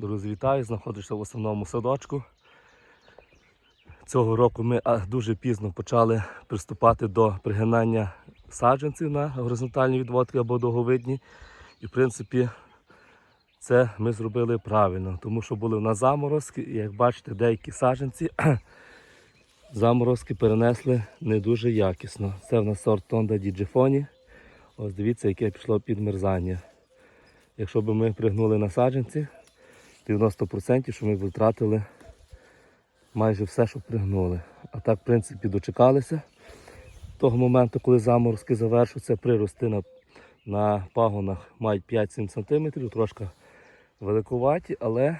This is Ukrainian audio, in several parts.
Друзі, вітаю, знаходишся в основному садочку. Цього року ми дуже пізно почали приступати до пригинання саджанців на горизонтальні відводки або довговидні. І в принципі це ми зробили правильно, тому що були в нас заморозки, і як бачите, деякі саджанці заморозки перенесли не дуже якісно. Це в нас сорт Тонда Діджифоні. Ось дивіться, яке пішло підмерзання. Якщо б ми пригнули на саджанці, 90% що ми б втратили майже все, що пригнули. А так, в принципі, дочекалися того моменту, коли заморозки завершуються, прирости на, на пагонах мають 5-7 см, трошки великуваті, але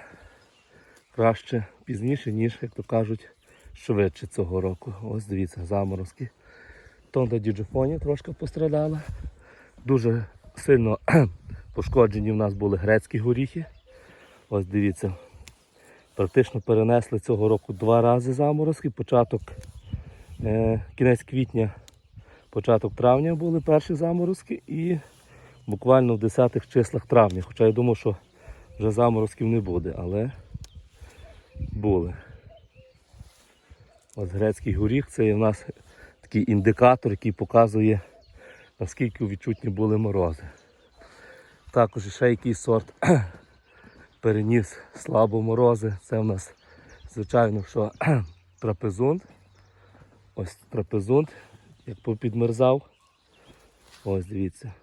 краще пізніше, ніж, як то кажуть, швидше цього року. Ось дивіться, заморозки. Тонда діджофоні трошки пострадала. Дуже сильно пошкоджені в нас були грецькі горіхи. Ось дивіться, практично перенесли цього року два рази заморозки. Початок, е, кінець квітня, початок травня були перші заморозки і буквально в 10-х числах травня. Хоча я думав, що вже заморозків не буде, але були. Ось грецький горіх це є в нас такий індикатор, який показує, наскільки відчутні були морози. Також ще якийсь сорт переніс слабо морози. Це в нас, звичайно, що трапезунт. Ось трапезунт, як попідмерзав. Ось дивіться,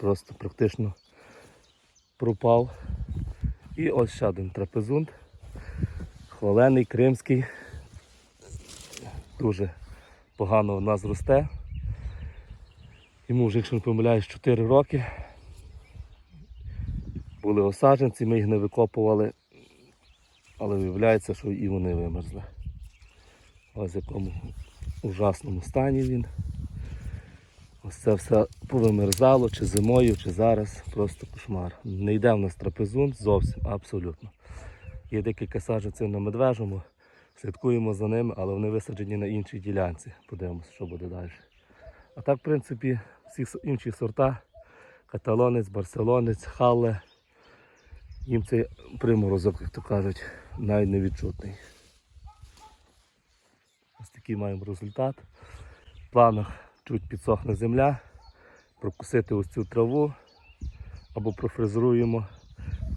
просто практично пропав. І ось ще один трапезунт. Хвалений, кримський. Дуже погано в нас росте. Йому вже, якщо не помиляюсь, 4 роки. Були осадженці, ми їх не викопували, але виявляється, що і вони вимерзли. Ось в якому ужасному стані він. Ось це все повимерзало, чи зимою, чи зараз. Просто кошмар. Не йде в нас трапезунт зовсім, абсолютно. Є декілька саджанців на медвежому, слідкуємо за ними, але вони висаджені на іншій ділянці. Подивимося, що буде далі. А так, в принципі, всі інші сорта, каталонець, барселонець, халле, їм цей приморозок, як то кажуть, не. Ось такий маємо результат. В планах чуть підсохне земля, прокусити ось цю траву або профрезеруємо,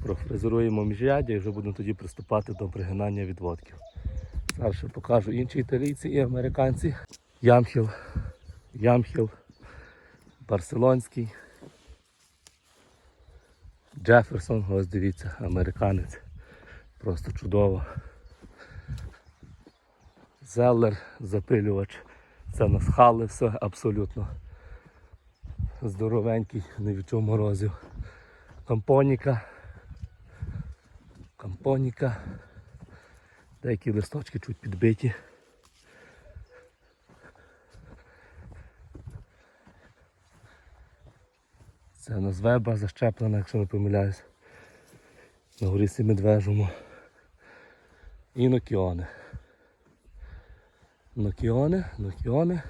профрезеруємо міжряддя і вже будемо тоді приступати до пригинання відводків. Зараз ще покажу інші італійці і американці. Ямхіл, Ямхіл, Барселонський. Джеферсон, ось дивіться, американець. Просто чудово. Зеллер, запилювач. Це нас все абсолютно здоровенький, не відчув морозів. Кампоніка. Кампоніка. Деякі листочки чуть підбиті. Це у нас веба защеплена, якщо не помиляюсь. На горісі медвежому. І нокіони. Нокіони, нокіони.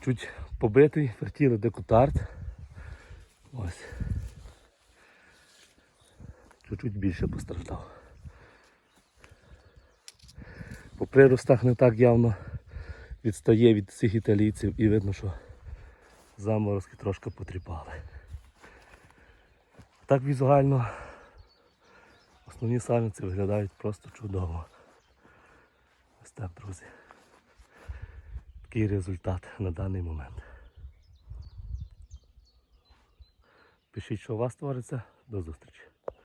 Чуть побитий, фертіли декутарт. Ось. Чуть-чуть більше постраждав. По приростах не так явно відстає від цих італійців і видно, що заморозки трошки потріпали. Так візуально основні сальниці виглядають просто чудово. Ось так, друзі. Такий результат на даний момент. Пишіть, що у вас твориться. До зустрічі.